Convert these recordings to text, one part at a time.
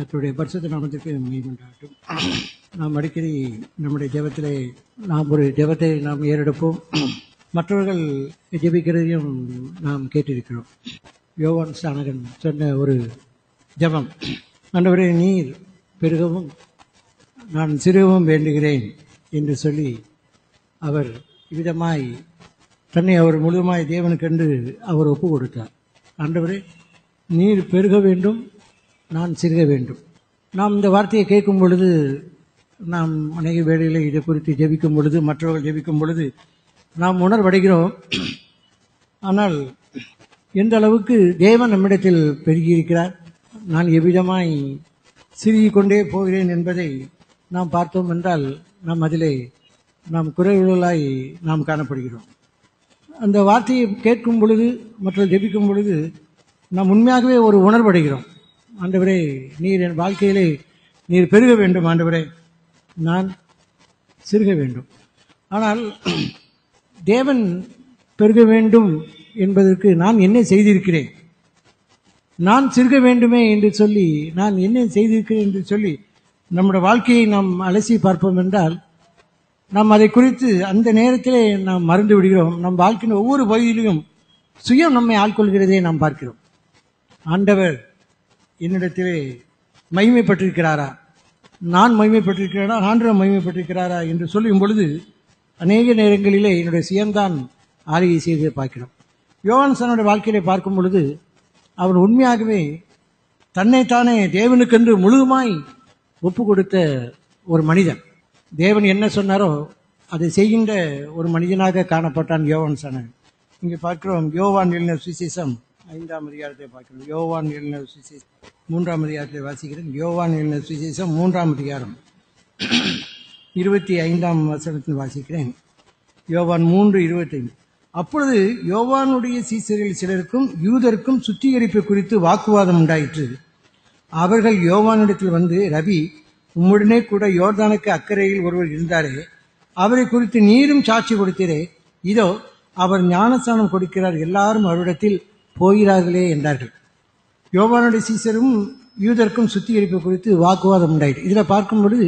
கர்த்தருடைய பரிசுத்த நாமத்திற்கு மெய்கொண்டாட்டும் நாம் அடிக்கடி நம்முடைய ஜெபத்திலே நாம் ஒரு ஜெபத்தை நாம் ஏறெடுப்போம். மற்றவர்கள் ஜெபிக்கிறதையும் நாம் கேட்டிருக்கிறோம். யோவான் சானகன் சொன்ன ஒரு ஜெபம் ஆண்டவரே நீர் பெருகவும் நான் சிறுகவும் வேண்டுகிறேன் என்று சொல்லி அவர் விதமாய் தன்னை அவர் முழுமாய் தேவனுக்கென்று அவர் ஒப்பு கொடுத்தார் ஆண்டவரே நீர் பெருக வேண்டும் நான் சிறுக வேண்டும். நாம் இந்த வார்த்தையை கேட்கும் பொழுது நாம் அநேக வேலைகளை இதை குறித்து ஜெபிக்கும் பொழுது மற்றவர்கள் ஜெபிக்கும் பொழுது நாம் உணர்வடைகிறோம். ஆனால் எந்த அளவுக்கு தேவன் நம்மிடத்தில் பெருகியிருக்கிறார் நான் எவ்விதமாய் சிறுகி கொண்டே போகிறேன் என்பதை நாம் பார்த்தோம் என்றால் நாம் அதிலே நாம் குறைவுகளாய் நாம் காணப்படுகிறோம். அந்த வார்த்தையை கேட்கும் பொழுது மற்றும் ஜெபிக்கும் பொழுது நாம் உண்மையாகவே ஒரு உணர்வடைகிறோம். ஆண்டவரே நீர் என் வாழ்க்கையிலே நீர் பெருக வேண்டும் ஆண்டவரே. நான் சிறுக வேண்டும். ஆனால் தேவன் பெருக வேண்டும் என்பதற்கு நான் என்ன செய்திருக்கிறேன்? நான் சிறுக வேண்டுமே என்று சொல்லி நான் என்ன செய்திருக்கிறேன் என்று சொல்லி நம்முடைய வாழ்க்கையை நாம் அலசி பார்ப்போம் என்றால் நாம் அதை குறித்து அந்த நேரத்திலே நாம் மறந்து விடுகிறோம். நம் வாழ்க்கையின் ஒவ்வொரு பகுதியிலும் சுயம் நம்மை ஆட்கொள்கிறதை நாம் பார்க்கிறோம். ஆண்டவர் என்னிடத்திலே மகிமைப்பட்டிருக்கிறாரா? நான் மகிமைப்பட்டிருக்கிறாரா ஆண்டவர் மகிமைப்பட்டிருக்கிறாரா என்று சொல்லும் பொழுது அநேக நேரங்களிலே என்னுடைய சுயம்தான் ஆளுகை செய்து பார்க்கிறோம். யோகானசனுடைய வாழ்க்கையிலே பார்க்கும் பொழுது அவன் உண்மையாகவே தன்னைத்தானே தேவனுக்கென்று முழுதுமாய் ஒப்பு கொடுத்த ஒரு மனிதன். தேவன் என்ன சொன்னாரோ அதை செய்கின்ற ஒரு மனிதனாக காணப்பட்டான் யோவான் சனன். இங்கே பார்க்கிறோம் யோவான் எழுதின சுவிசேஷம் ஐந்தாம் அதிகாரத்தை பார்க்கிறோம். யோவான் எழுநர் சுவிசேஷம் மூன்றாம் அதிகாரத்தை வாசிக்கிறேன். யோவான் எழுநர் சுவிசேஷம் மூன்றாம் அதிகாரம். இருபத்தி ஐந்தாம் வசனத்தில் வாசிக்கிறேன். யோவான் மூன்று இருபத்தைந்து. அப்பொழுது யோவானுடைய சீசரில் சிலருக்கும் யூதருக்கும் சுத்திகரிப்பு குறித்து வாக்குவாதம் உண்டாயிற்று. அவர்கள் யோவானிடத்தில் வந்து ரவி உம்முடனே கூட யோர்தானுக்கு அக்கறையில் ஒருவர் இருந்தாரே அவரை குறித்து நீரும் சாட்சி கொடுத்தீரே. இதோ அவர் ஞானஸ்தானம் கொடுக்கிறார். எல்லாரும் அவரிடத்தில் போகிறார்களே என்றார்கள். யோவானுடைய சீசரும் யூதருக்கும் சுத்திகரிப்பு குறித்து வாக்குவாதம் உண்டாயிடு இதில் பார்க்கும் பொழுது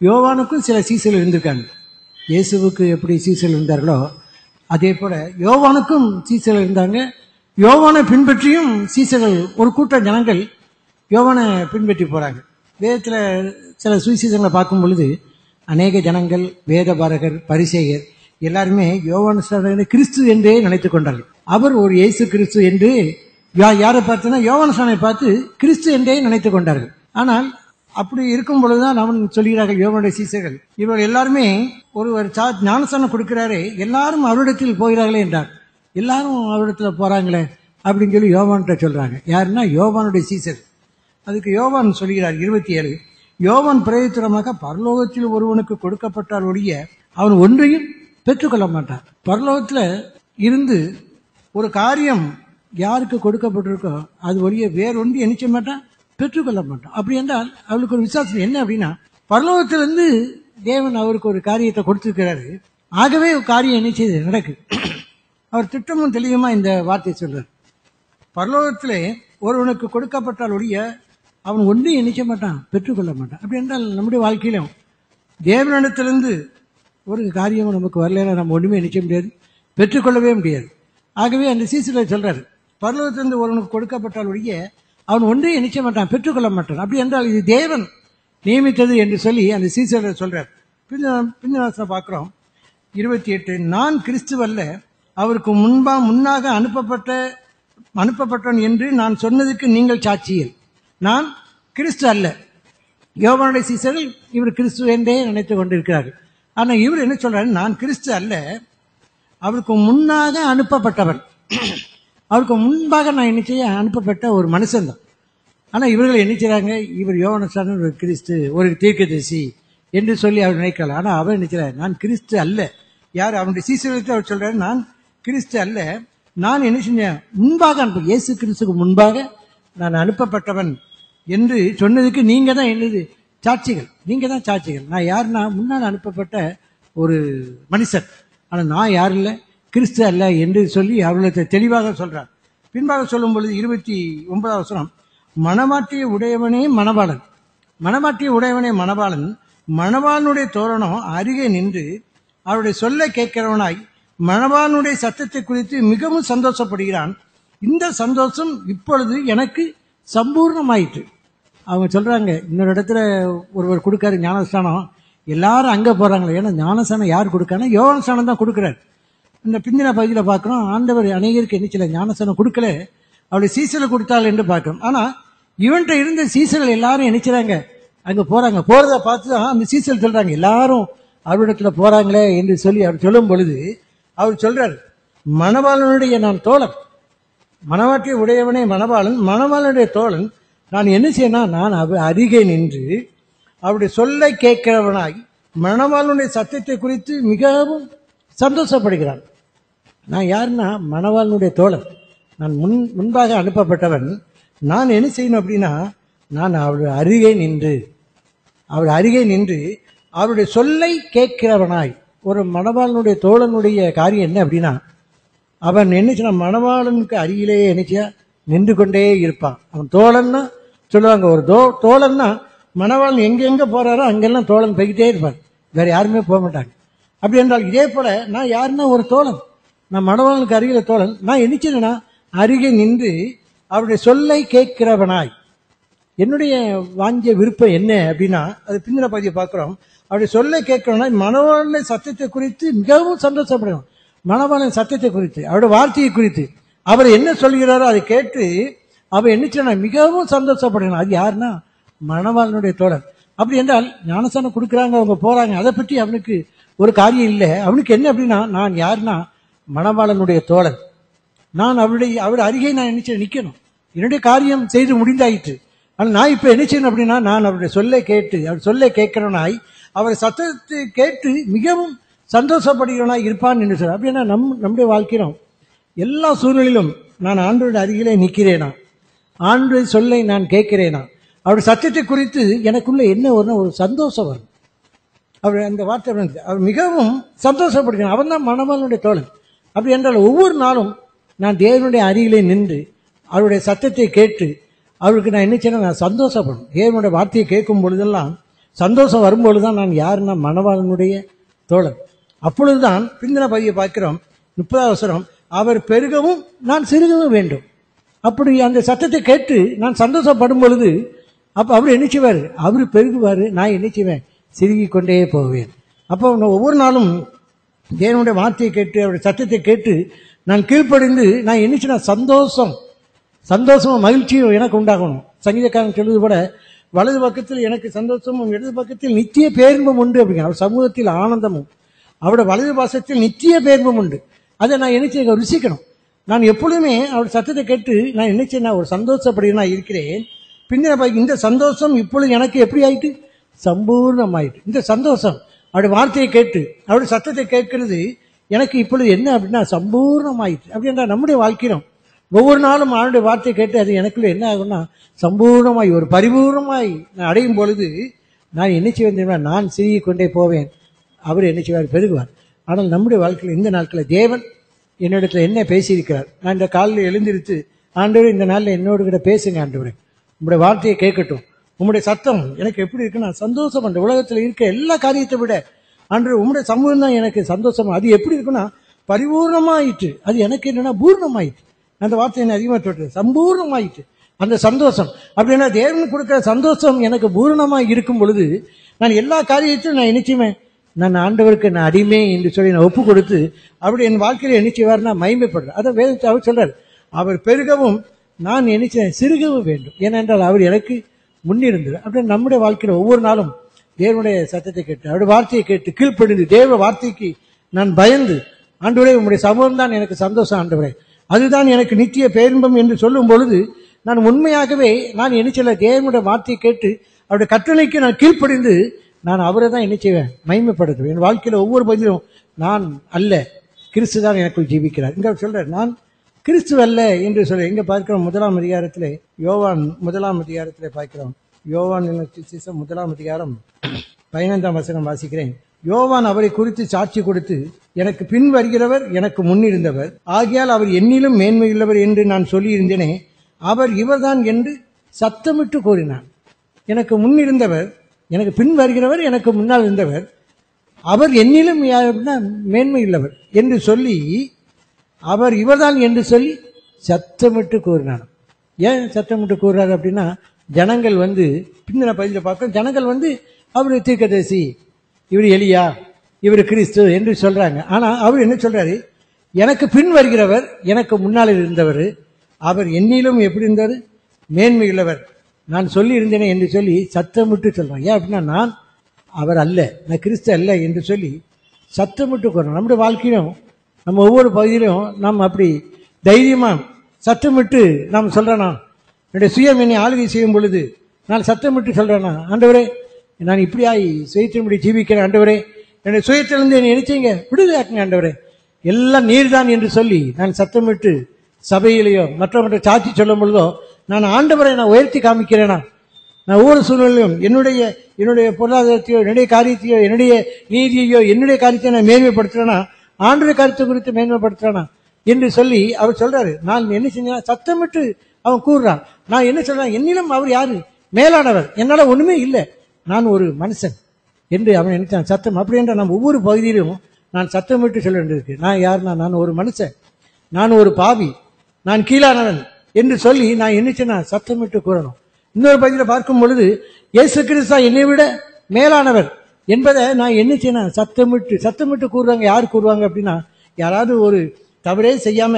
யோவானுக்கும் சில சீசர்கள் இருந்திருக்காங்க. இயேசுவுக்கு எப்படி சீசர்கள் இருந்தார்களோ அதே போல யோவானுக்கும் சீசர்கள் இருந்தாங்க. யோவானை பின்பற்றியும் சீசர்கள் ஒரு கூட்ட ஜனங்கள் யோவானை பின்பற்றி போறாங்க. வேதத்தில் சில சுவிசேஷங்களை பார்க்கும் பொழுது அநேக ஜனங்கள் வேதபாரகர் பரிசேகர் எல்லாருமே யோவான கிறிஸ்து என்றே நினைத்துக் கொண்டார்கள். அவர் ஒரு இயேசு கிறிஸ்து என்று யா- யாரை பார்த்தனா யோவானசானை பார்த்து கிறிஸ்து என்றே நினைத்துக் கொண்டார்கள். ஆனால் அப்படி இருக்கும் பொழுதுதான் அவன் சொல்கிறார்கள் யோவனுடைய சீசர்கள் இவர்கள் எல்லாருமே ஒருவர் சா- ஞானஸ்தானம் கொடுக்கிறாரே எல்லாரும் அவரிடத்தில் போகிறார்களே என்றார். எல்லாரும் அவரிடத்துல போறாங்களே அப்படின்னு சொல்லி யோவான்கிட்ட சொல்றாங்க. யாருன்னா யோவானுடைய சீசர். அதுக்கு யோவான் சொல்கிறார் இருபத்தி ஏழு யோவான் பிரயோத்திரமாக பரலோகத்தில் ஒருவனுக்கு கொடுக்கப்பட்டால் ஒழிய அவன் ஒன்றையும் பெற்றுக்கொள்ள மாட்டான் பரலோகத்தில் இருந்து ஒரு காரியம் யாருக்கு கொடுக்கப்பட்டிருக்கோ அது ஒழிய வேறொன்று நினைச்ச மாட்டான் பெற்றுக்கொள்ள மாட்டான் அப்படி என்றால் அவளுக்கு ஒரு விசுவாசம் என்ன அப்படின்னா பரலோகத்திலிருந்து தேவன் அவருக்கு ஒரு காரியத்தை கொடுத்திருக்கிறாரு. ஆகவே காரியம் என்ன செய்து நடக்கு. அவர் திட்டமும் தெளிவுமா இந்த வார்த்தையை சொல்றார். பரலோகத்திலே ஒருவனுக்கு கொடுக்கப்பட்டால் ஒழிய அவன் ஒன்றும் நினைக்க மாட்டான் பெற்றுக்கொள்ள மாட்டான். அப்படி என்றால் நம்முடைய வாழ்க்கையிலும் தேவனிடத்திலிருந்து ஒரு காரியமும் நமக்கு வரலைன்னா நம்ம ஒன்றுமே நினைக்க முடியாது பெற்றுக்கொள்ளவே முடியாது. ஆகவே அந்த சீசில் சொல்றாரு பரலோகத்திலிருந்து ஒருவனுக்கு கொடுக்கப்பட்டால் ஒழிய அவன் ஒன்றையும் நினைக்க மாட்டான் பெற்றுக்கொள்ள மாட்டான். அப்படி என்றால் இது தேவன் நியமித்தது என்று சொல்லி அந்த சீசர் சொல்றார். பின்ன பின்ன பார்க்குறோம். இருபத்தி எட்டு நான் கிறிஸ்துவல்ல அவருக்கு முன்பா முன்னாக அனுப்பப்பட்ட அனுப்பப்பட்டவன் என்று நான் சொன்னதுக்கு நீங்கள் சாட்சியல். நான் கிறிஸ்து அல்ல. யோகனுடைய சீசர்கள் இவர் கிறிஸ்து என்றே நினைத்துக் கொண்டிருக்கிறார்கள். ஆனா இவர் என்ன சொல்றாரு? நான் கிறிஸ்து அல்ல. அவருக்கு முன்னாக அனுப்பப்பட்டவன் அவருக்கு முன்பாக நான் என்ன செய்ய அனுப்பப்பட்ட ஒரு மனுஷன் தான். ஆனா இவர்கள் என்ன செய்றாங்க? இவர் யோவானசாரன் ஒரு கிறிஸ்து ஒரு தீர்க்கதரிசி என்று சொல்லி அவர் நினைக்கலாம் ஆனா அவர் நினைக்கிறார் நான் கிறிஸ்து அல்ல. யார்? அவனுடைய சீசர்களுக்கு அவர் சொல்றாரு நான் கிறிஸ்து அல்ல. நான் என்ன செஞ்சேன் முன்பாக அனுப்ப இயேசு கிறிஸ்துக்கு முன்பாக நான் அனுப்பப்பட்டவன் என்று சொன்னதுக்கு நீங்க தான் என்னது? சாட்சிகள். நீங்க தான் சாட்சிகள். நான் யாருன்னா முன்னால் அனுப்பப்பட்ட ஒரு மனுஷன் ஆனால் நான் யார் இல்லை கிறிஸ்து அல்ல என்று சொல்லி அவர்களுக்கு தெளிவாக சொல்றார். பின்பாக சொல்லும் பொழுது இருபத்தி ஒன்பதாவது வசனம் மனமாற்றிய உடையவனே மணவாளன் மனமாற்றிய உடையவனே மணவாளன் மணவாளனுடைய தோரணம் அருகே நின்று அவருடைய சொல்ல கேட்கிறவனாய் மணவாளனுடைய சத்தத்தை குறித்து மிகவும் சந்தோஷப்படுகிறான். இந்த சந்தோஷம் இப்பொழுது எனக்கு சம்பூர்ணமாயிற்று. அவங்க சொல்றாங்க இன்னொரு இடத்துல ஒருவர் கொடுக்காரு ஞானஸ்தானம் எல்லாரும் அங்கே போறாங்களே ஏன்னா ஞானஸ்தானம் யார் கொடுக்கானா? யோகஸ்தானம் தான் கொடுக்குறாரு. இந்த பிந்தின பகுதியில் பார்க்குறோம் ஆண்டவர் அநேகருக்கு என்ன சில ஞானஸ்தானம் கொடுக்கல அவருடைய சீசலை கொடுத்தாள் என்று பார்க்குறோம். ஆனால் இவன்கிட்ட இருந்த சீசர்கள் எல்லாரும் நினைச்சுறாங்க அங்கே போகிறாங்க போகிறத பார்த்து தான் அந்த சீசல் சொல்கிறாங்க எல்லாரும் அவரிடத்துல போகிறாங்களே என்று சொல்லி அவர் சொல்லும் பொழுது அவர் சொல்கிறார் மணவாளனுடைய நான் தோழன். மணவாட்டிய உடையவனே மணவாளன் மணவாளனுடைய தோழன் நான் என்ன செய்யணும் நான் அவ அருகே நின்று அவருடைய சொல்லை கேட்கிறவனாய் மணவாளனுடைய சத்தியத்தை குறித்து மிகவும் சந்தோஷப்படுகிறான். நான் யாருன்னா மணவாளனுடைய தோழன். நான் முன் முன்பாக அனுப்பப்பட்டவன். நான் என்ன செய்யணும் அப்படின்னா நான் அவருடைய அருகே நின்று அவர் அருகே நின்று அவருடைய சொல்லை கேட்கிறவனாய் ஒரு மணவாளனுடைய தோழனுடைய காரியம் என்ன அப்படின்னா அவன் என்ன என்னச்சுன்னா மணவாளனுக்கு அருகிலேயே என்னச்சியா நின்று கொண்டே இருப்பான். அவன் தோழன்னா சொல்லுவாங்க ஒரு தோ தோழன்னா மணவாளன் எங்கெங்க போறாரோ அங்கெல்லாம் தோழன் போய்கிட்டே இருப்பார். வேற யாருமே போக மாட்டாங்க. அப்படி என்றால் இதே போல நான் யாருன்னா ஒரு தோழன். நான் மணவாளனுக்கு அருகில தோழன். நான் என்னச்சுன்னா அருகே நின்று அவருடைய சொல்லை கேட்கிறவனாய். என்னுடைய வாங்கிய விருப்பம் என்ன அப்படின்னா அது பிந்தின பகுதியை பார்க்கிறோம். அவருடைய சொல்லை கேட்கணும்னா மணவாளன் சத்தியத்தை குறித்து மிகவும் சந்தோஷப்படணும் மணவாளன் சத்தியத்தை குறித்து அவருடைய வார்த்தையை குறித்து அவர் என்ன சொல்கிறாரோ அதை கேட்டு அவன் என்ன செய்யணும் மிகவும் சந்தோஷப்படணும் அது யாருன்னா? மணவாளனுடைய தோழர். அப்படி என்றால் ஞானசானம் கொடுக்குறாங்க அவங்க போறாங்க. அதை பற்றி அவனுக்கு ஒரு காரியம் இல்லை. அவனுக்கு என்ன அப்படின்னா நான் யாருன்னா? மணவாளனுடைய தோழன் நான் அவருடைய அவர் அருகே நான் என்ன செய்ய நிக்கணும். என்னுடைய காரியம் செய்து முடிந்தாயிற்று. ஆனால் நான் இப்ப என்ன செய்யணும் அப்படின்னா நான் அவருடைய சொல்லை கேட்டு அவர் சொல்லை கேட்கிறவனாய் அவர் சத்தத்தை கேட்டு மிகவும் சந்தோஷப்படுகிறவனாய் இருப்பான் என்று சொல்ற அப்படின்னா நம் நம்முடைய வாழ்க்கையிலும் எல்லா சூழ்நிலையிலும் நான் ஆண்டோட அருகிலே நிற்கிறேனா? ஆண்டு சொல்லை நான் கேட்கிறேனா? அவருடைய சத்தியத்தை குறித்து எனக்குள்ள என்ன வரும் ஒரு சந்தோஷம் வரும். அவர் அந்த வார்த்தை அவர் மிகவும் சந்தோஷப்படுகிறான் அவன் தான் மணவாளனுடைய தோழன். அப்படி என்றால் ஒவ்வொரு நாளும் நான் தேவனுடைய அருகிலே நின்று அவருடைய சத்தத்தை கேட்டு அவருக்கு நான் என்ன செய்யணும் நான் சந்தோஷப்படும். தேவனுடைய வார்த்தையை கேட்கும் பொழுதெல்லாம் சந்தோஷம் வரும்பொழுது தான் நான் யாருன்னா? மணவாளனுடைய தோழன். அப்பொழுதுதான் பிந்தின பதிவை பார்க்கிறோம். முப்பதாவது அவசரம் அவர் பெருகவும் நான் சிறுகவும் வேண்டும். அப்படி அந்த சத்தத்தை கேட்டு நான் சந்தோஷப்படும் பொழுது அப்போ அவர் என்னச்சுவார் அவர் பெருகுவார் நான் என்னச்சுவேன் சிறுகி கொண்டே போவேன். அப்போ நான் ஒவ்வொரு நாளும் தேவனுடைய வார்த்தையை கேட்டு அவருடைய சத்தத்தை கேட்டு நான் கீழ்ப்படிந்து நான் என்ன செய்யணும் சந்தோஷம் சந்தோஷமும் மகிழ்ச்சியும் எனக்கு உண்டாகணும். சங்கீதக்காரன் சொல்வது போல வலது பக்கத்தில் எனக்கு சந்தோஷமும் இடது பக்கத்தில் நித்திய பேரின்பம் உண்டு அப்படிங்க. அவர் சமூகத்தில் ஆனந்தமும். அவருடைய வலது பாசத்தில் நித்திய பேரின்பம் உண்டு. அதை நான் என்ன ருசிக்கணும். நான் எப்பொழுதுமே அவர் சத்தத்தை கேட்டு நான் என்ன செய்ய ஒரு சந்தோஷப்படி நான் இருக்கிறேன். பின்ன இந்த சந்தோஷம் இப்பொழுது எனக்கு எப்படி ஆயிட்டு? சம்பூர்ணமாயிட்டு. இந்த சந்தோஷம். அவருடைய வார்த்தையை கேட்டு அவருடைய சத்தத்தை கேட்கறது எனக்கு இப்பொழுது என்ன அப்படின்னா சம்பூர்ணமாயிட்டு. அப்படின்றா நம்முடைய வாழ்க்கையிலும் ஒவ்வொரு நாளும் அவருடைய வார்த்தையை கேட்டு அது எனக்குள்ள என்ன ஆகும்னா சம்பூர்ணமாய் ஒரு பரிபூர்ணமாய் நான் அடையும் பொழுது நான் என்ன செய்வேன் நான் சிரிகிக் கொண்டே போவேன். அவர் என்ன செய்வார்? பெருகுவார். ஆனால் நம்முடைய வாழ்க்கையில் இந்த நாட்களில் தேவன் என்னிடத்துல என்ன பேசியிருக்கிறார்? நான் இந்த காலில் எழுந்திருத்து ஆண்டவரே இந்த நாளில் என்னோடு கிட்ட பேசுங்க ஆண்டவரே. உங்களுடைய வார்த்தையை கேட்கட்டும். உங்களுடைய சத்தம் எனக்கு எப்படி இருக்குன்னா சந்தோஷம் அந்த உலகத்தில் இருக்க எல்லா காரியத்தை விட அன்று உங்களுடைய சமூகம் தான் எனக்கு சந்தோஷம். அது எப்படி இருக்குன்னா பரிபூர்ணமாயிட்டு அது எனக்கு என்னன்னா பூர்ணமாயிட்டு அந்த வார்த்தை என்ன அதிகமாக தொட்டு சம்பூர்ணமாயிட்டு அந்த சந்தோஷம். அப்படின்னா தேவன் கொடுக்குற சந்தோஷம் எனக்கு பூர்ணமாக இருக்கும் பொழுது நான் எல்லா காரியத்தையும் நான் நினைச்சுவேன் நான் ஆண்டவருக்கு நான் அடிமை என்று சொல்லி நான் ஒப்பு கொடுத்து அப்படி என் வாழ்க்கையில் என்ன செய்வார்னா மகிமைப்படுறேன். அதை வேதத்தை அவர் சொல்றார். அவர் பெருகவும் நான் எண்ணிச்சேன் சிறுகவும் வேண்டும். ஏனென்றால் அவர் எனக்கு முன்னிருந்தார் அப்படி நம்முடைய வாழ்க்கையில் ஒவ்வொரு நாளும் தேவனுடைய சத்தத்தை கேட்டு அவருடைய வார்த்தையை கேட்டு கீழ்ப்படிந்து தேவ வார்த்தைக்கு நான் பயந்து ஆண்டவரே உங்களுடைய சமூகம் தான் எனக்கு சந்தோஷம் ஆண்டவரே. அதுதான் எனக்கு நித்திய பேரின்பம் என்று சொல்லும் பொழுது நான் உண்மையாகவே நான் என்ன தேவனுடைய வார்த்தையை கேட்டு அவருடைய கட்டளைக்கு நான் கீழ்ப்படிந்து நான் அவரை தான் என்ன செய்வேன்? மகிமைப்படுத்துவேன். என் வாழ்க்கையில் ஒவ்வொரு பதிலும் நான் அல்ல. கிறிஸ்து தான் எனக்குள் ஜீவிக்கிறார். இங்கே சொல்கிறார் நான் கிறிஸ்து அல்ல என்று சொல்ல இங்கே பார்க்கிறோம் முதலாம் அதிகாரத்தில் யோவான் முதலாம் அதிகாரத்தில் பார்க்கிறோம். யோவான் என்ன முதலாம் அதிகாரம் பதினைந்தாம் வசனம் வாசிக்கிறேன். யோவான் அவரை குறித்து சாட்சி கொடுத்து எனக்கு பின் வருகிறவர் எனக்கு முன்னிருந்தவர் ஆகையால் அவர் என்னிலும் மேன்மையுள்ளவர் என்று நான் சொல்லியிருந்தேனே. அவர் இவர்தான் என்று சத்தமிட்டு கூறினான் எனக்கு முன்னிருந்தவர் எனக்கு பின் வருகிறவர் எனக்கு முன்னால் இருந்தவர் அவர் என்னிலும் மேன்மை உள்ளவர் என்று சொல்லி அவர் இவர்தான் என்று சொல்லி சத்தமிட்டு கூறினான். ஏன் சத்தமிட்டு கூறுறாரு அப்படின்னா ஜனங்கள் வந்து பிந்தின பதில பார்க்க ஜனங்கள் வந்து அவர் தீர்க்கதேசி இவர் எலியா இவர் கிறிஸ்து என்று சொல்றாங்க. ஆனா அவர் என்ன சொல்றாரு? எனக்கு பின் வருகிறவர் எனக்கு முன்னால் இருந்தவர் அவர் என்னிலும் எப்படி இருந்தார்? மேன்மை உள்ளவர். நான் சொல்லி இருந்தேனே என்று சொல்லி சத்தமிட்டு சொல்கிறேன் ஏன் அப்படின்னா நான் அவர் அல்ல நான் கிறிஸ்து அல்ல என்று சொல்லி சத்தமிட்டு கூறணும். நம்முடைய வாழ்க்கையிலும் நம்ம ஒவ்வொரு பகுதியிலும் நாம் அப்படி தைரியமாக சத்தமிட்டு நாம் சொல்கிறேனா என்னுடைய சுயம் என்னை ஆளுகை செய்யும் பொழுது நான் சத்தமிட்டு சொல்கிறேனா ஆண்டவரே நான் இப்படியாய் சுயத்தின்படி ஜீவிக்கிறேன் ஆண்டவரே. என்னுடைய சுயத்திலிருந்து என்னை நினைச்சீங்க. விடுதலாக்குங்க ஆண்டவரே. எல்லாம் நீர்தான் என்று சொல்லி நான் சத்தமிட்டு சபையிலேயோ மற்றவற்றை சாட்சி சொல்லும் பொழுதோ நான் ஆண்டவரை நான் உயர்த்தி காமிக்கிறேனா? நான் ஒவ்வொரு சூழ்நிலையும் என்னுடைய என்னுடைய பொருளாதாரத்தையோ என்னுடைய காரியத்தையோ என்னுடைய நீதியையோ என்னுடைய காரியத்தை நான் மேன்மைப்படுத்துறேனா? ஆண்டுடைய கருத்து குறித்து மேன்மைப்படுத்துறேனா? என்று சொல்லி அவர் சொல்றாரு. நான் என்ன செஞ்சேன் சத்தமிட்டு அவன் கூறுறான். நான் என்ன சொல்றேன் என்னிலும் அவர் யாரு? மேலானவர். என்னால ஒண்ணுமே இல்லை. நான் ஒரு மனுஷன் என்று அவன் நினைச்சான். சத்தம் அப்படி என்ற நம்ம ஒவ்வொரு பகுதியிலும் நான் சத்தமிட்டு சொல்ல வேண்டியிருக்கு நான் யாருன்னா நான் ஒரு மனுஷன். நான் ஒரு பாவி. நான் கீழானவன். என்று சொல்லி நான் என்னச்சேன்னா சத்தமிட்டு கூறணும். இன்னொரு பகுதியில் பார்க்கும் பொழுது இயேசு கிறிஸ்தா என்னை விட மேலானவர் என்பதை நான் என்ன சத்தமிட்டு சத்தமிட்டு கூறுறாங்க யார் கூறுவாங்க அப்படின்னா யாராவது ஒரு தவறே செய்யாம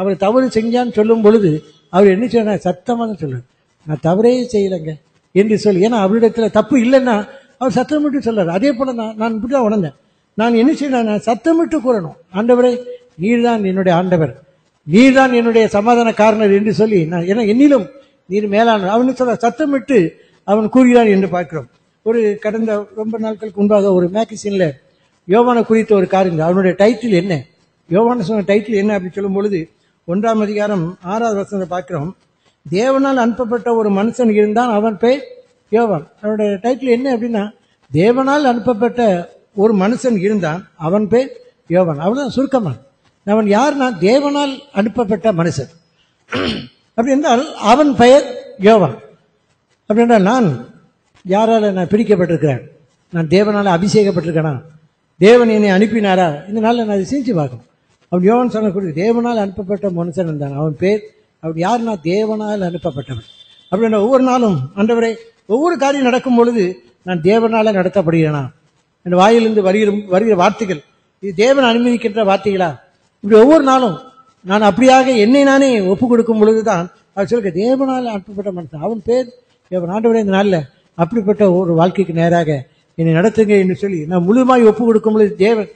அவர் தவறு செஞ்சான்னு சொல்லும் பொழுது அவர் என்ன செய்யணும் சத்தமாக சொல்றாரு. நான் தவறே செய்யலைங்க என்று சொல்லி ஏன்னா அவரிடத்துல தப்பு இல்லைன்னா அவர் சத்தமிட்டு சொல்றாரு. அதே போல நான் நான் இப்படிதான் உணர்ந்தேன். நான் என்ன செய்யணும் நான் சத்தமிட்டு கூறணும். ஆண்டவரே நீர்தான் என்னுடைய ஆண்டவர். நீர்தான் என்னுடைய சமாதான காரணர் என்று சொல்லி நான் ஏன்னா என்னிலும் நீர் மேலான அவனு சொல்ல சத்தமிட்டு அவன் கூறுகிறான் என்று பார்க்கிறோம். ஒரு கடந்த ரொம்ப நாட்களுக்கு முன்பாக ஒரு மேகசின்ல யோவானை குறித்த ஒரு காரியம் அவனுடைய டைட்டில் என்ன? யோவான சொன்ன டைட்டில் என்ன அப்படின்னு சொல்லும் பொழுது ஒன்றாம் அதிகாரம் ஆறாவது வருஷத்தை பார்க்கிறோம். தேவனால் அனுப்பப்பட்ட ஒரு மனுஷன் இருந்தான். அவன் பேர் யோவான். அவனுடைய டைட்டில் என்ன அப்படின்னா தேவனால் அனுப்பப்பட்ட ஒரு மனுஷன் இருந்தான். அவன் பேர் யோவான். அவ்வளவுதான் சுருக்கமான் அவன் யார்னா தேவனால் அனுப்பப்பட்ட மனுஷன். அப்படி என்றால் அவன் பெயர் யோவான். அப்படி என்றால் நான் யாரால் நான் பிடிக்கப்பட்டிருக்கிறேன் நான் தேவனால் அபிஷேகப்பட்டிருக்கேனா? தேவன் என்னை அனுப்பினாரா? இந்த நாளில் நான் அதை செஞ்சு பார்க்கணும். அவன் யோகன் சொன்னக்கூடிய தேவனால் அனுப்பப்பட்ட மனுஷன் இருந்தான் அவன் பேர் அவன் யாருன்னா தேவனால் அனுப்பப்பட்டவன். அப்படின்னா ஒவ்வொரு நாளும் ஆண்டவரே ஒவ்வொரு காரியம் நடக்கும் பொழுது நான் தேவனால் நடத்தப்படுகிறேனா? என் வாயிலிருந்து வருகிற வருகிற வார்த்தைகள் இது தேவன் அனுமதிக்கின்ற வார்த்தைகளா? இப்படி ஒவ்வொரு நாளும் நான் அப்படியாக என்னை நானே ஒப்பு கொடுக்கும் பொழுதுதான் அவர் சொல்லுங்க தேவனால் அனுப்பப்பட்ட மனுஷன். அவன் பேர் ஆண்டு ஆண்டவரே இந்த நாளில் அப்படிப்பட்ட ஒரு வாழ்க்கைக்கு நேராக என்னை நடத்துங்க என்று சொல்லி நான் முழுமாய் ஒப்பு கொடுக்கும் பொழுது தேவன்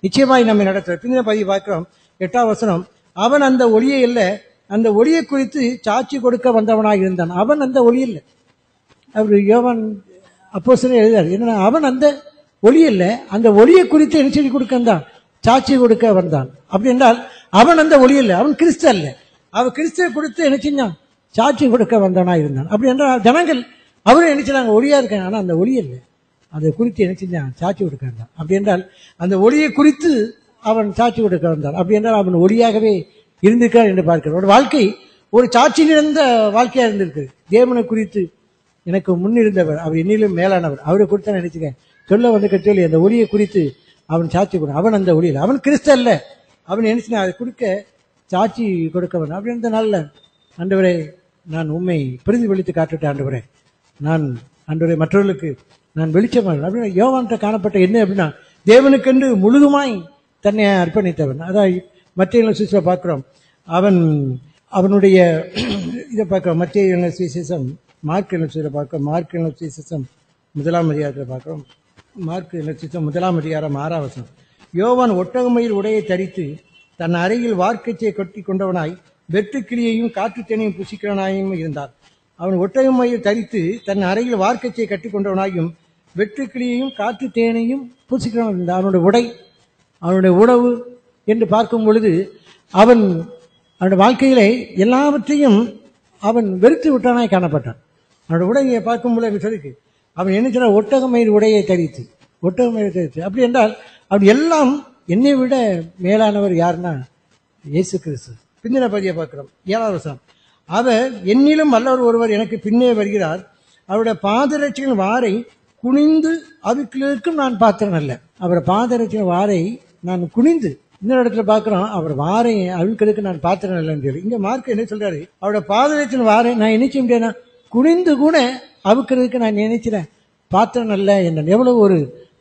நிச்சயமாய் நம்மை நடத்துற பின்ன பதிவு பார்க்கிறோம். எட்டாம் வசனம். அவன் அந்த ஒளியை இல்லை அந்த ஒளியை குறித்து சாட்சி கொடுக்க வந்தவனாக இருந்தான். அவன் அந்த ஒளி இல்லை அவர் யோவான் அப்போ எழுதார் என்னன்னா அவன் அந்த ஒளி இல்லை அந்த ஒளியை குறித்து என்ன செய்தி கொடுக்க சாட்சி கொடுக்க வந்தான் அப்படி என்றால் அவன் அந்த ஒளி இல்லை அவன் கிறிஸ்து அல்ல. அவன் கிறிஸ்துவை கொடுத்து என்ன செஞ்சான்? சாட்சி கொடுக்க வந்தவனா இருந்தான். அப்படி என்றால் ஜனங்கள் அவரும் என்ன ஒளியா இருக்காங்க. ஆனா அந்த ஒளி இல்லை. அதை குறித்து என்ன செஞ்சான்? சாட்சி கொடுக்க வந்தான். அப்படி என்றால் அந்த ஒளியை குறித்து அவன் சாட்சி கொடுக்க வந்தான். அப்படி என்றால் அவன் ஒளியாகவே இருந்திருக்கார் என்று பார்க்கிறார் ஒரு வாழ்க்கை ஒரு சாட்சி நிறைந்த வாழ்க்கையா இருந்திருக்கு. தேவனை குறித்து எனக்கு முன்னிருந்தவர் அவர் என்னிலும் மேலானவர். அவரை குறித்து நினைச்சுக்க சொல்ல வந்து கட்டியில் அந்த ஒளியை குறித்து அவன் சாட்சி கொடு அவன் அந்த ஒளியில் அவன் கிறிஸ்த அல்ல அவன் என்ன அதை கொடுக்க சாட்சி கொடுக்கவன். அப்படி இருந்த நாளில் ஆண்டவரே நான் உண்மை பிரதிபலித்து காட்டுட்டேன் ஆண்டவரை. நான் ஆண்டவரை மற்றவர்களுக்கு நான் வெளிச்சமாக அப்படின்னா யோவான்கிட்ட காணப்பட்ட என்ன அப்படின்னா தேவனுக்கென்று முழுதுமாய் தன்னை அர்ப்பணித்தவன். அதான் மத்திய சுவிசில் பார்க்குறோம். அவன் அவனுடைய இதை பார்க்குறோம். மத்திய சுவிசேஷம் மார்க் சுவிசில் பார்க்குறோம். மார்க் சுவிசேஷம் முதலாம் மரியாதையில் பார்க்குறோம். மார்க் சுவிசேஷம் முதலாம் அதிகாரம் ஆறாம் யோவான் ஒட்டகமயில் உடையை தரித்து தன் அறையில் வார்க்கச்சையை கட்டி கொண்டவனாய் வெட்டுக்கிளியையும் காற்றுத்தேனையும் புசிக்கிறவனாயும் இருந்தார் அவன் ஒட்டகமயில் தரித்து தன் அறையில் வார்க்கச்சையை கட்டி கொண்டவனாயும் வெட்டுக்கிளியையும் காற்றுத்தேனையும் புசிக்கிறவன் இருந்தார் அவனுடைய உடை அவனுடைய உணவு என்று பார்க்கும் பொழுது அவன் அவனுடைய வாழ்க்கையிலே எல்லாவற்றையும் அவன் வெறுத்து விட்டானாய் காணப்பட்டான். அவனுடைய உடையை பார்க்கும் பொழுது சொல்லிருக்கு அவன் என்ன சொன்ன ஒட்டகமயில் உடையை தரித்து ஒட்டகமயில் தரித்து. அப்படி என்றால் அவன் எல்லாம் என்னை விட மேலானவர் யாருன்னா இயேசு கிறிஸ்து. பிந்தின பதியை பார்க்கிறோம். ஏழாவது வருஷம் அவர் என்னிலும் வல்லவர் ஒருவர் எனக்கு பின்னே வருகிறார். அவருடைய பாதரட்சியின் வாரை குனிந்து அவிக்கிறதுக்கும் நான் பாத்திரம் அல்ல. அவரை பாதரட்சியின் வாரை நான் குனிந்து இன்னொரு இடத்துல பார்க்கிறோம் அவர் வாரை அவிக்கிறதுக்கு நான் பாத்திரம் இல்லைன்னு சொல்லி. இங்க மார்க் என்ன சொல்றாரு? அவருடைய பாதரட்சியின் வாரை நான் நினைச்ச முடியாது குனிந்து கூட அவுக்கிறதுக்கு நான் நினைக்கிறேன் பாத்திரம் அல்ல என்ன எவ்வளவு ஒரு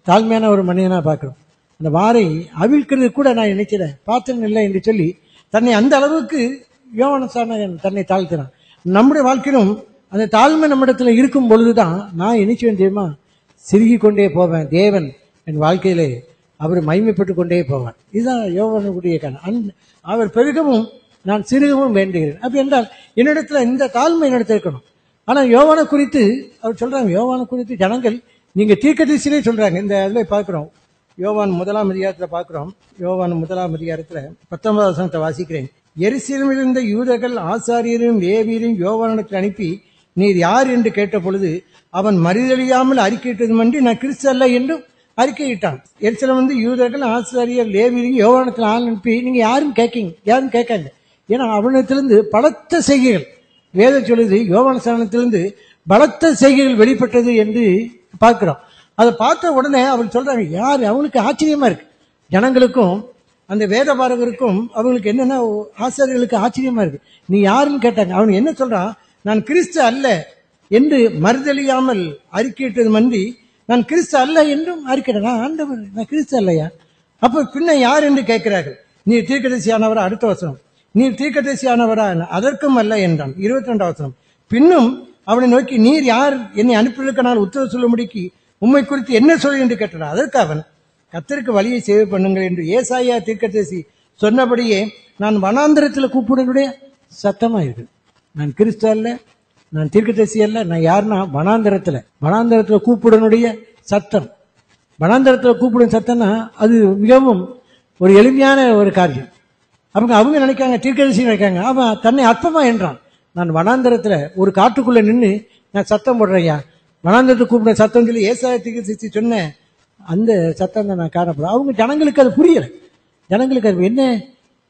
தாழ்மையான ஒரு மனிதனாக பார்க்குறோம். அந்த வாரை அவிழ்க்கிறது கூட நான் நினைக்கிறேன் பாத்திரம் இல்லை என்று சொல்லி தன்னை அந்த அளவுக்கு யோவனசானகன் தன்னை தாழ்த்தினான். நம்முடைய வாழ்க்கையிலும் அந்த தாழ்மை நம்மிடத்தில் இருக்கும் பொழுதுதான் நான் நினைச்சுவேன் தெரியுமா சிறுகி கொண்டே போவேன் தேவன் என் வாழ்க்கையிலே அவர் மைமைப்பட்டு கொண்டே போவார். இதுதான் யோவனுடைய கண். அந் அவர் பெருகவும் நான் சிறுகவும் வேண்டுகிறேன். அப்படி என்றால் என்னிடத்துல இந்த தாழ்மை என்னிடத்தில் இருக்கணும். ஆனா யோவான குறித்து அவர் சொல்றாங்க யோவான குறித்து ஜனங்கள் நீங்க தீர்க்கதரிசிலே சொல்றாங்க. இந்த இதுல பார்க்கிறோம். யோவான் முதலாம் அதிகாரத்தில் பார்க்கிறோம். யோவான் முதலாம் அதிகாரத்தில் பத்தொன்பதாம் வசனத்தை வாசிக்கிறேன். எரிசிலும் இருந்த யூதர்கள் ஆசாரியரும் வேவியரும் யோவானுக்கு அனுப்பி நீர் யார் என்று கேட்ட பொழுது அவன் மறுதலியாமல் அறிக்கையிட்டதுமன்றி நான் கிறிஸ்து அல்ல என்றும் அறிக்கையிட்டான். எரிசலம் வந்து யூதர்கள் ஆசாரியர் லேவியரும் யோவானத்தில் ஆள் அனுப்பி நீங்க யாரும் கேட்கீங்க யாரும் கேட்காங்க ஏன்னா அவனத்திலிருந்து பலத்த செய்கைகள் வேத சொல்லுது யோவான ஸ்நானத்திலிருந்து பலத்த செய்கைகள் வெளிப்பட்டது என்று பார்க்கிறோம். அதை பார்த்த உடனே அவர் சொல்றாங்க யார்? அவங்களுக்கு ஆச்சரியமா இருக்கு. ஜனங்களுக்கும் அந்த வேத பாரகருக்கும் அவங்களுக்கு என்னென்ன ஆசிரியர்களுக்கு ஆச்சரியமா இருக்கு. நீ யாருன்னு கேட்டாங்க. அவன் என்ன சொல்றான்? நான் கிறிஸ்து அல்ல என்று மறுதலியாமல் அறிக்கையிட்டது மந்தி நான் கிறிஸ்து அல்ல என்றும் அறிக்கிறேன் நான் ஆண்டவர் நான் கிறிஸ்து அல்லையா? அப்ப பின்ன யார் என்று கேட்கிறார்கள்? நீ தீர்க்கதரிசியானவர்? அடுத்த வசனம். நீ தீர்க்கதரிசியானவரா அதற்கும் அல்ல என்றான். இருபத்தி ரெண்டாம் பின்னும் அவனை நோக்கி நீர் யார்? என்னை அனுப்பியிருக்க நான் உத்தரவு சொல்லும்படிக்கு உம்மை குறித்து என்ன சொல்? என்று கேட்டான் அதற்கு அவன் கத்தருக்கு வழியை சேவை பண்ணுங்கள் என்று ஏசாயா தீர்க்கதரிசி சொன்னபடியே நான் வனாந்திரத்தில் கூப்பிடனுடைய சத்தமாயிருது நான் கிறிஸ்து அல்ல நான் தீர்க்கதரிசி அல்ல நான் யாருன்னா? வனாந்திரத்தில். வனாந்திரத்தில் கூப்பிடனுடைய சத்தம். வனாந்திரத்தில் கூப்பிடும் சத்தம்னா அது மிகவும் ஒரு எளிமையான ஒரு காரியம். அவங்க அவங்க நினைக்காங்க தீர்க்கதரிசி நினைக்காங்க. அவன் தன்னை அற்பமா என்றான். நான் வனாந்தரத்துல ஒரு காட்டுக்குள்ள நின்று நான் சத்தம் போடுறேன்யா வனாந்தரத்தை கூப்பிட சத்தம் சொல்லி ஏசாய தீர்க்கதரிசி சொன்னேன் அந்த சத்தம் தான் நான் காணப்படுறேன் அவங்க ஜனங்களுக்கு அது புரியல. ஜனங்களுக்கு அது என்ன?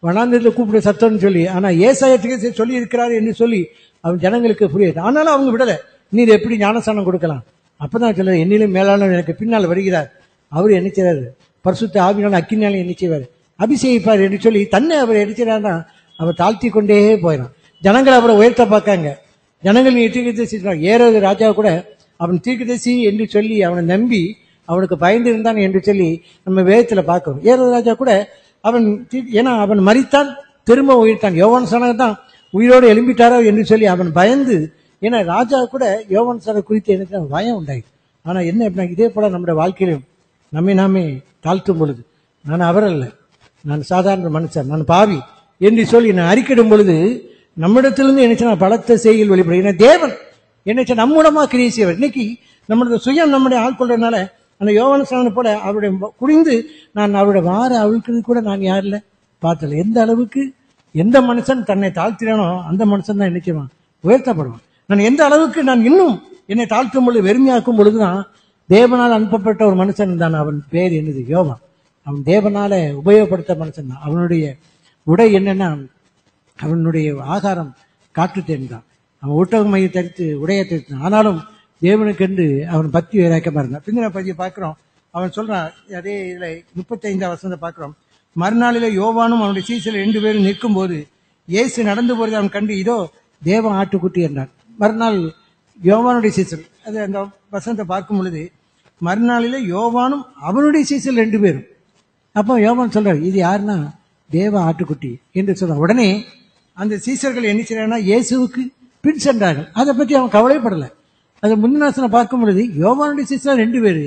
வனாந்தரத்தில் கூப்பிட சத்தம்னு சொல்லி ஆனா ஏசாய தீர்க்கதரிசி சொல்லி இருக்கிறார் என்று சொல்லி அவன் ஜனங்களுக்கு புரியல ஆனாலும் அவங்க விடல. இதை எப்படி ஞானஸ்தானம் கொடுக்கலாம்? அப்பதான் சொல்ல என்னிலும் மேலான எனக்கு பின்னால் வருகிறார். அவர் என்ன செய்றாரு? பரிசுத்த ஆவியான அக்கினாலும் என்ன செய்வார்? அபிஷேகிப்பார் என்று சொல்லி தன்னை அவர் என்ன அவர் தாழ்த்தி கொண்டே போயிடும். ஜனங்கள் அவரை உயர்த்த பார்க்காங்க. ஜனங்கள் நீ தீர்க்கதரிசி ஏறது ராஜா கூட அவன் தீர்க்கதரிசி என்று சொல்லி அவனை நம்பி அவனுக்கு பயந்து இருந்தான் என்று சொல்லி நம்ம வேதத்தில் பார்க்கிறோம். ஏறது ராஜா கூட அவன் ஏன்னா அவன் மறித்தான் திரும்ப உயிர்த்தான். யோவான் சனகன் தான் உயிரோடு எழும்பிட்டாரோ என்று சொல்லி அவன் பயந்து ஏன்னா ராஜா கூட யோவான் சனக குறித்து எனக்கு பயம் உண்டாயிடுச்சு ஆனால் என்ன அப்படின்னா இதே போல நம்முடைய வாழ்க்கையிலும் நம்மை நாமே தாழ்த்தும் பொழுது. நான் அவர் அல்ல நான் சாதாரண மனுஷன் நான் பாவி என்று சொல்லி நான் அறிக்கிடும் பொழுது நம்மிடத்திலிருந்து என்ன பலத்த செய்கையில் வெளிப்படுகிற ஏன்னா தேவன் என்ன நம்மூலமா கிரியை செய்வர் இன்னைக்கு நம்மளோட சுயம் நம்முடைய ஆட்கொள்றதுனால அந்த யோவான போல அவருடைய குடிந்து நான் அவருடைய வார அவிழ்க்கிறது கூட நான் யாரில் பார்த்தல எந்த அளவுக்கு எந்த மனுஷன் தன்னை தாழ்த்தினானோ அந்த மனுஷன் தான் நினைக்குவான் உயர்த்தப்படுவான். நான் எந்த அளவுக்கு நான் இன்னும் என்னை தாழ்த்தும் பொழுது வெறுமையாக்கும் பொழுதுதான் தேவனால் அனுப்பப்பட்ட ஒரு மனுஷன் தான் அவன் பேர் என்னது? யோவான். அவன் தேவனால உபயோகப்படுத்த மனுஷன் தான் அவனுடைய உடை என்னன்னா அவனுடைய ஆகாரம் காற்று தான் அவன் ஒட்டகமையை தரித்து உடையை தரித்தான் ஆனாலும் தேவனுக்கென்று அவன் பக்தி வைராக்கமா இருந்தான். பிந்தின பதியை பார்க்கிறோம். அவன் சொல்றான் அதே இதுல முப்பத்தைந்தாம் வசந்த பார்க்கிறோம். மறுநாளில யோவானும் அவனுடைய சீசல் ரெண்டு பேரும் நிற்கும் போது இயேசு நடந்து போறது அவன் கண்டு இதோ தேவ ஆட்டுக்குட்டி என்றான். மறுநாள் யோவானுடைய சீசல் அது அந்த வசனத்தை பார்க்கும் பொழுது மறுநாளில யோவானும் அவனுடைய சீசல் ரெண்டு பேரும். அப்போ யோவான் சொல்றார் இது யாருன்னா? தேவ ஆட்டுக்குட்டி. என்று சொல்றான் உடனே அந்த சீசர்கள் என்ன செய்யறாங்கன்னா இயேசுவுக்கு பின் சென்றார்கள். அதை பற்றி அவன் கவலைப்படல. அது முன்னாசனம் பார்க்கும் பொழுது யோவானுடைய சீசர் ரெண்டு பேரு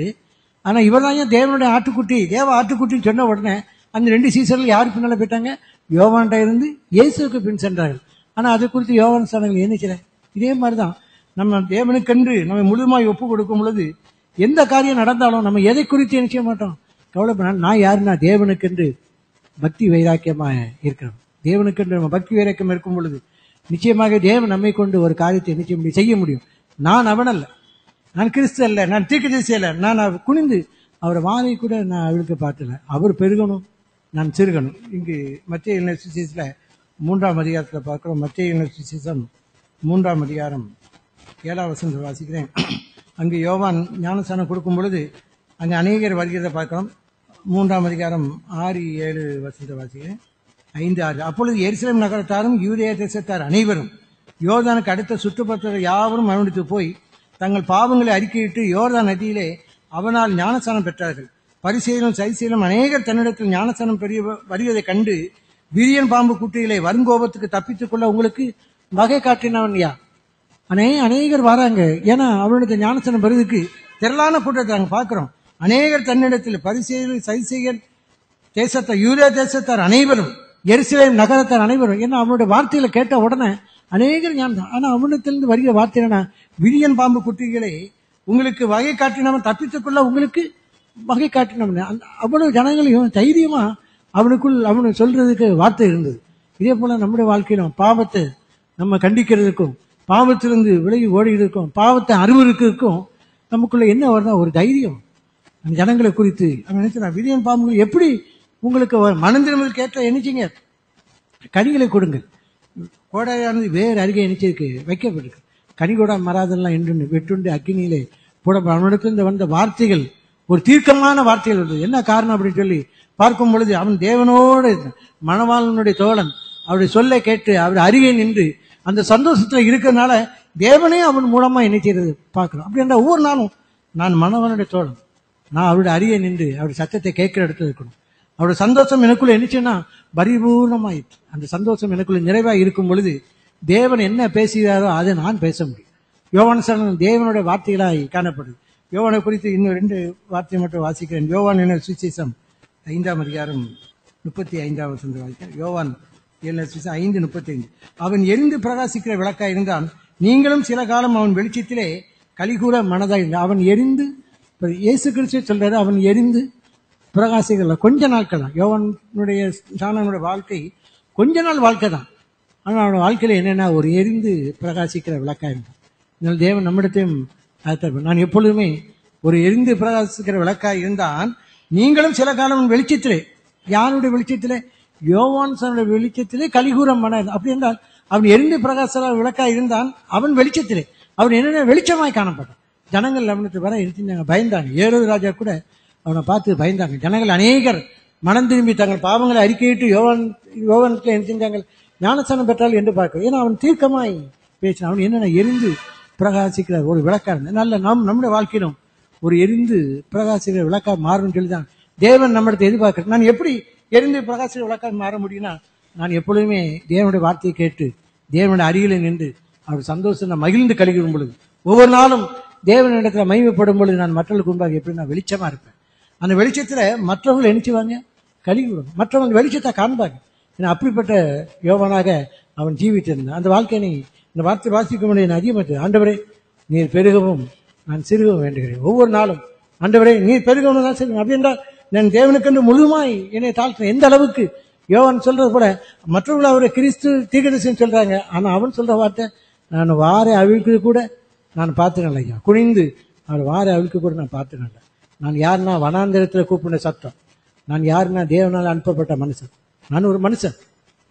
ஆனா இவர் தான் தேவனுடைய ஆட்டுக்குட்டி தேவ ஆட்டுக்குட்டின்னு சொன்ன உடனே அந்த ரெண்டு சீசர்கள் யாரு பின்னால போயிட்டாங்க? யோவான்கிட்ட இருந்து இயேசுவுக்கு பின் சென்றார்கள். ஆனா அது குறித்து யோவான் சாணங்கள் என்ன செய்யல? இதே மாதிரிதான். நம்ம தேவனுக்கென்று நம்ம முழுமாய் ஒப்பு கொடுக்கும் பொழுது எந்த காரியம் நடந்தாலும் நம்ம எதை குறித்து என்ன செய்ய மாட்டோம்? கவலைப்பட நான் யாருன்னா? தேவனுக்கென்று பக்தி வைராக்கியமாக இருக்கிறோம். தேவனுக்கென்று நம்ம பக்தி வைராக்கியம் இருக்கும் பொழுது நிச்சயமாக தேவன் நம்மை கொண்டு ஒரு காரியத்தை நிச்சயம் முடியும் செய்ய முடியும். நான் அவன் அல்ல நான் கிறிஸ்து அல்ல. நான் தீர்க்கதரிசி அல்ல. நான் குனிந்து அவரை வாழை கூட நான் அவளுக்கு பார்த்தல. அவர் பெருகணும் நான் சிறுகணும். இங்கு மத்திய யூனிவர்சிட்டிஸ்ல மூன்றாம் அதிகாரத்தில் பார்க்குறோம். மத்திய சுவிசேஷம் மூன்றாம் அதிகாரம் ஏழாம் வசனத்தை வாசிக்கிறேன். அங்கு யோவான் ஞானஸ்தானம் கொடுக்கும் பொழுது அங்கே அநேகர் வருகிறத பார்க்குறோம். மூன்றாம் அதிகாரம் ஆறு ஏழு வசனத்தை வாசிக்கிறேன் ஐந்து ஆறு. அப்பொழுது எருசலேம் நகரத்தாரும் யூதேய தேசத்தார் அனைவரும் யோர்தானுக்கு அடுத்த சுற்றுப்புறத்தில் யாவரும் அவனுக்கு போய் தங்கள் பாவங்களை அறிக்கையிட்டு யோர்தான் நதியிலே அவனால் ஞானஸ்தானம் பெற்றார்கள். பரிசீலம் சரிசீலம் அநேகர் தன்னிடத்தில் ஞானஸ்தானம் பெரிய வருவதைக் கண்டு விரியன் பாம்பு குட்டிகளை வருங்கோபத்துக்கு தப்பித்துக் கொள்ள உங்களுக்கு வகை காட்டினவன் யா அனே அநேகர் வராங்க. ஏன்னா அவனுடைய ஞானஸ்தானம் பெறுவதுக்கு திரளான கூட்டத்தை நாங்கள் பார்க்குறோம். அநேகர் தன்னிடத்தில் பரிசெயல் சரிசெயல் தேசத்தை யூரியா தேசத்தார் அனைவரும் எரிசிலேம் நகரத்தார் அனைவரும் ஏன்னா அவனுடைய வார்த்தையில கேட்ட உடனே அநேகர் ஞானம் ஆனா அவனிடத்திலிருந்து வருகிற வார்த்தை என்ன விரியன் பாம்பு குட்டிகளை உங்களுக்கு வகை காட்டினவன் தப்பித்துக்கொள்ள உங்களுக்கு வகை காட்டினவன். அந்த- அவ்வளவு ஜனங்களையும் தைரியமா அவனுக்குள் அவனு சொல்றதுக்கு வார்த்தை இருந்தது. இதே போல நம்முடைய வாழ்க்கையிலும் பாவத்தை நம்ம கண்டிக்கிறதுக்கும் பாவத்திலிருந்து விலகி ஓடுகிறதுக்கும் பாவத்தை அறிவுறுக்கிறதுக்கும் நமக்குள்ள என்ன வருதா ஒரு தைரியம். ஜனங்களை குறித்து அவன் விரியன் பாம்புகள் எப்படி உங்களுக்கு மனம் திரும்பல் கேட்ட எண்ணிச்சிங்க? கனிகளை கொடுங்கள். கோடையானது வேறு அருகே எண்ணிச்சிருக்கு வைக்கப்பட்டிருக்கு. கனி கூட மராதெல்லாம் என்று வெட்டுண்டு அக்கினியிலே போட அவனிடத்திலிருந்து வந்த வார்த்தைகள் ஒரு தீர்க்கமான வார்த்தைகள் வந்தது. என்ன காரணம்? அப்படின்னு சொல்லி பார்க்கும் பொழுது அவன் தேவனோடு மணவாளனுடைய தோழன் அவருடைய சொல்லை கேட்டு அவர் அருகே நின்று அந்த சந்தோஷத்துல இருக்கிறதுனால தேவனே அவன் மூலமா என்ன செய்யறது பார்க்கிறோம். அப்படி என்றால் ஒவ்வொரு நாளும் நான் மணவனுடைய தோழன். நான் அவருடைய அருகே நின்று அவருடைய சத்தத்தை கேட்கிற இடத்துல இருக்கணும். அவருடைய சந்தோஷம் எனக்குள்ள என்னச்சுன்னா பரிபூர்ணமாயிற்று அந்த சந்தோஷம் எனக்குள்ள நிறைவாக இருக்கும் பொழுது தேவன் என்ன பேசுகிறாரோ அதை நான் பேச முடியும். யோவான் சரணன் தேவனுடைய வார்த்தைகளாய் காணப்படுது. யோவானை குறித்து இன்னும் ரெண்டு வார்த்தை மட்டும் வாசிக்கிறேன். யோவான் என்ன சுவிசேஷம் ஐந்தாம் அதிகாரம் முப்பத்தி ஐந்தாவது வசந்த வாசிக்கிறேன். யோவான் என்ன சுவிசேஷம் ஐந்து முப்பத்தி ஐந்து. அவன் எரிந்து பிரகாசிக்கிற விளக்காக இருந்தான் நீங்களும் சில காலம் அவன் வெளிச்சத்திலே கலிகூற மனதாக இருந்தான் அவன் எரிந்து இப்போ இயேசு கிறிஸ்து சொல்றாரு அவன் எரிந்து பிரகாசிக்கல கொஞ்ச நாட்கள் தான் யோவனுடைய சாணனுடைய வாழ்க்கை கொஞ்ச நாள் வாழ்க்கை தான். ஆனால் அவனோட வாழ்க்கையில் என்னென்ன ஒரு எரிந்து பிரகாசிக்கிற விளக்காக இருந்தான் இதனால் தேவன் நம்மிடத்தையும் நான் எப்பொழுதுமே ஒரு எரிந்து பிரகாசிக்கிற விளக்காய் இருந்தான் நீங்களும் சில காலம் வெளிச்சத்திலே யாருடைய வெளிச்சத்திலே? யோவான் சாருடைய வெளிச்சத்திலே கலிகூரம் மன அப்படி என்றால் அவன் எரிந்து பிரகாச விளக்காய் இருந்தான் அவன் வெளிச்சத்திலே. அவன் என்னென்ன வெளிச்சமாய் காணப்பட்டான்? ஜனங்கள் அவனுக்கு வர இருந்தாங்க பயந்தாங்க. ஏழு ராஜா கூட அவனை பார்த்து பயந்தாங்க. ஜனங்கள் அநேகர் மனம் திரும்பி தங்கள் பாவங்களை அறிக்கையிட்டு யோகன் யோகனத்தில் என்ன செஞ்சாங்க ஞானஸ்தானம் பெற்றால் என்று பார்க்க. ஏன்னா அவன் தீர்க்கமாய் பேசினான். அவன் என்னென்ன எரிந்து பிரகாசிக்கிறார் ஒரு விளக்கா நல்ல நாம் நம்முடைய வாழ்க்கையிலும் ஒரு எரிந்து பிரகாசிக்கிற விளக்கா மாறும் சொல்லிதான் தேவன் நம்மிடத்தை எதிர்பார்க்கிறார். நான் எப்படி எரிந்து பிரகாசிக்கிற விளக்கா மாற முடியும்னா நான் எப்பொழுதுமே தேவனுடைய வார்த்தையை கேட்டு தேவனுடைய அருகில நின்று அவர் சந்தோஷம் நான் மகிழ்ந்து கழிக்கும் பொழுது ஒவ்வொரு நாளும் தேவனிடத்துல மகிமைப்படும் பொழுது நான் மற்றவர்களுக்கு முன்பாக எப்படி நான் வெளிச்சமா இருப்பேன்? அந்த வெளிச்சத்துல மற்றவர்கள் நினைச்சுவாங்க கழிவுடும் மற்றவங்க வெளிச்சத்தை காண்பாங்க. ஏன்னா அப்படிப்பட்ட யோவனாக அவன் ஜீவித்திருந்தான் அந்த வாழ்க்கையை நீ இந்த வார்த்தை வாசிக்க முடியும் அதிகமாக ஆண்டவரே நீர் பெருகவும் நான் சிறுகவும் வேண்டுகிறேன். ஒவ்வொரு நாளும் ஆண்டவரே நீர் பெருகவும் தான் சிறுகும் அப்படின்றால் நான் தேவனுக்கென்று முழுமாய் என்னை தாழ்த்தினேன். எந்த அளவுக்கு? யோவான் சொல்றது கூட மற்றவர்கள் அவரை கிறிஸ்து தீர்க்கதரிசனம் சொல்றாங்க. ஆனா அவன் சொல்ற வார்த்தை நான் வார அவிழ்க்கு கூட நான் பார்த்துனேன் ஐயா. குனிந்து அவர் வார அவளுக்கு கூட நான் பார்த்துனேன் நான் யாருன்னா வனாந்திரத்தில் கூப்பிட சத்தம். நான் யாருன்னா தேவனால் அனுப்பப்பட்ட மனுஷன். நான் ஒரு மனுஷன்.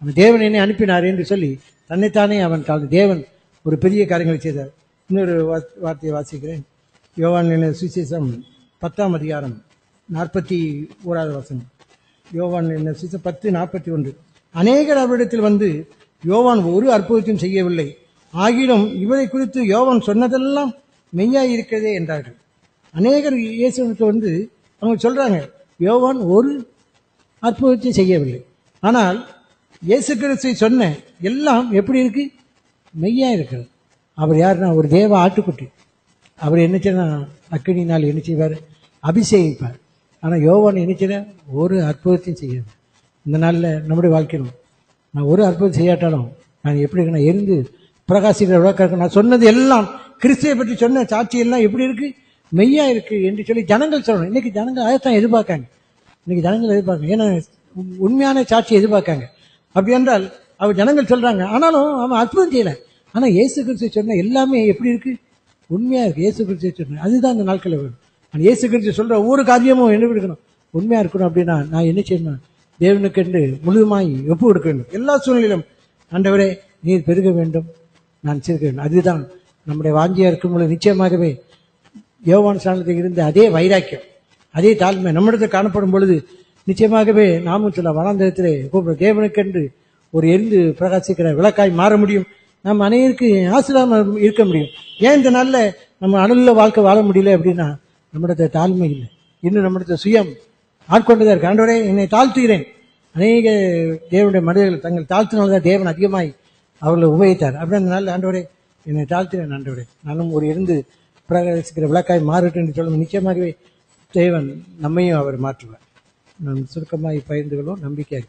அந்த தேவன் என்னை அனுப்பினார் என்று சொல்லி தன்னைத்தானே அவன் கால தேவன் ஒரு பெரிய காரியங்களை செய்தார். இன்னொரு வார்த்தையை வாசிக்கிறேன். யோவான் என்ன சுவிசேஷம் பத்தாம் அதிகாரம் நாற்பத்தி ஓராவது வசனம். யோவான் என்ன சுவிசேஷம் பத்து நாற்பத்தி ஒன்று. அநேகர் அவரிடத்தில் வந்து யோவான் ஒரு அற்புதத்தையும் செய்யவில்லை. ஆகிலும் இவரை குறித்து யோவன் சொன்னதெல்லாம் மெய்யாய் இருக்கிறதே என்றார்கள். அநேகர் இயேசுக்கு வந்து அவங்க சொல்றாங்க யோவான் ஒரு அற்புதத்தை செய்யவில்லை. ஆனால் இயேசு கிறிஸ்து சொன்ன எல்லாம் எப்படி இருக்கு? மெய்யா இருக்கிறது. அவர் யாருன்னா? ஒரு தேவ ஆட்டுக்குட்டி. அவர் என்னச்சுன்னா செய்யணும் அக்கினினால் என்ன செய்வார்? அபிஷேகிப்பார். ஆனால் யோவான் என்னச்சுன்னா ஒரு அற்புதத்தையும் செய்யாது இந்த நாளில் நம்முடைய வாழ்க்கையிலும் நான் ஒரு அற்புதம் செய்யாட்டாலும் நான் எப்படி இருக்கேன் இருந்து பிரகாசிக்கிற விளக்கா நான் சொன்னது எல்லாம் கிறிஸ்துவை பற்றி சொன்ன சாட்சி எல்லாம் எப்படி இருக்கு? மெய்யா இருக்கு என்று சொல்லி ஜனங்கள் சொல்லணும். இன்னைக்கு ஜனங்கள் அதைத்தான் எதிர்பார்க்காங்க. இன்னைக்கு ஜனங்கள் எதிர்பார்க்காங்க. ஏன்னா உண்மையான சாட்சி எதிர்பார்க்காங்க. அப்படி என்றால் அவர் ஜனங்கள் சொல்றாங்க. ஆனாலும் அவன் அற்புதம் செய்யல. ஆனா இயேசு கிறிஸ்து சொன்ன எல்லாமே எப்படி இருக்கு? உண்மையா இருக்கு. இயேசு கிறிஸ்து சொன்ன அதுதான் அந்த நாட்களில் வேணும் ஆனால் இயேசு கிறிஸ்து சொல்ற ஒவ்வொரு காரியமும் என்ன இருக்கணும் உண்மையா இருக்கணும் அப்படின்னா நான் என்ன செய்யணும்? தேவனுக்கு என்று முழுதுமாய் ஒப்பு கொடுக்க வேண்டும். எல்லா சூழ்நிலையிலும் ஆண்டவரே நீர் பெருக வேண்டும். நான் சிறுக அதுதான் நம்முடைய வாஞ்சியா இருக்கும் பொழுது நிச்சயமாகவே யோவான் சாணத்தில் இருந்த அதே வைராக்கியம் அதே தாழ்மை நம்மிடத்தில் காணப்படும் பொழுது நிச்சயமாகவே நாமும் சில வனாந்தரத்திலே கூப்பிட தேவனுக்கென்று ஒரு எரிந்து பிரகாசிக்கிற விளக்காய் மாற முடியும். நம்ம அனைவருக்கு ஆசிரியமாக இருக்க முடியும். ஏன் இந்த நாளில் நம்ம அணுல வாழ்க்கை வாழ முடியல அப்படின்னா நம்மிடத்த தாழ்மை இல்லை. இன்னும் நம்மிடத்த சுயம் ஆட்கொண்டுதான் இருக்கு. என்னை தாழ்த்துகிறேன். அநேக தேவனுடைய மனிதர்கள் தங்கள் தாழ்த்தினால்தான் தேவன் அதிகமாய் அவர்களை உபயோகித்தார். அப்படின்றதுனால ஆண்டவரே என்னை தாழ்த்தினேன் ஆண்டவரே. நானும் ஒரு இருந்து பிரகாசிக்கிற விளக்காய் மாறட்டும் என்று சொல்லும் நிச்சயமாகவே தேவன் நம்மையும் அவர் மாற்றுவார். நான் சுருக்கமாக பகிர்ந்து கொள்வோம். நம்பிக்கையா